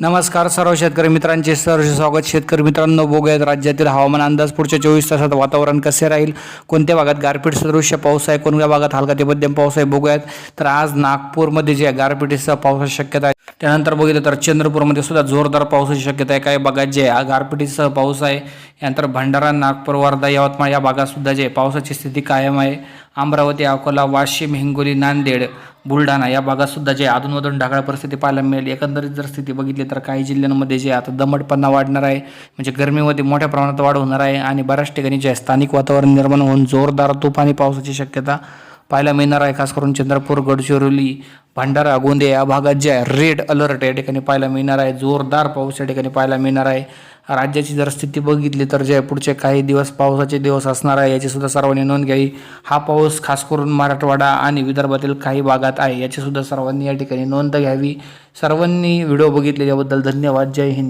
नमस्कार सर्व शेतकरी मित्रांचे सर्व स्वागत. शेतकरी मित्रांनो बघूयात राज्यातील हवामान अंदाज. पुढच्या चोवीस तासात वातावरण कसे राहील? कोणत्या भागात गारपीट सदृश्य पाऊस आहे? कोणत्या भागात हलका ते मध्यम पाऊस आहे? बघूयात. तर आज नागपूरमध्ये जे गारपीटीसह गारपिटीसह पावसाची शक्यता आहे त्यानंतर बघितलं तर चंद्रपूरमध्ये सुद्धा जोरदार पावसाची शक्यता आहे. काही भागात जे आहे गारपिटीसह पाऊस आहे यानंतर भंडारा नागपूर वर्धा यवतमाळ या भागात सुद्धा जे पावसाची स्थिती कायम आहे. अमरावती अकोला वाशिम हिंगोली नांदेड बुलढाणा या भागातसुद्धा जे अधूनमधून ढगाळ परिस्थिती पाहायला मिळेल. एकंदरीत जर स्थिती बघितली तर काही जिल्ह्यांमध्ये जे आता दमटपणा वाढणार आहे म्हणजे गरमीमध्ये मोठ्या प्रमाणात वाढ होणार आहे आणि बऱ्याच ठिकाणी जे स्थानिक वातावरण निर्माण होऊन जोरदार तुफानी पावसाची शक्यता पाहायला मिळणार आहे. खास करून चंद्रपूर गडचिरोली भंडारा गोंदिया या भागात जे आहे रेड अलर्ट या ठिकाणी पाहायला मिळणार आहे. जोरदार पाऊस या ठिकाणी पाहायला मिळणार आहे. राज्याची जर स्थिती बघितली तर जयपूरचे काही दिवस पावसाचे दिवस असणार आहे याचीसुद्धा सर्वांनी नोंद घ्यावी. हा पाऊस खास करून मराठवाडा आणि विदर्भातील काही भागात आहे याचीसुद्धा सर्वांनी या ठिकाणी नोंद घ्यावी. सर्वांनी व्हिडिओ बघितलेल्याबद्दल धन्यवाद. जय हिंद.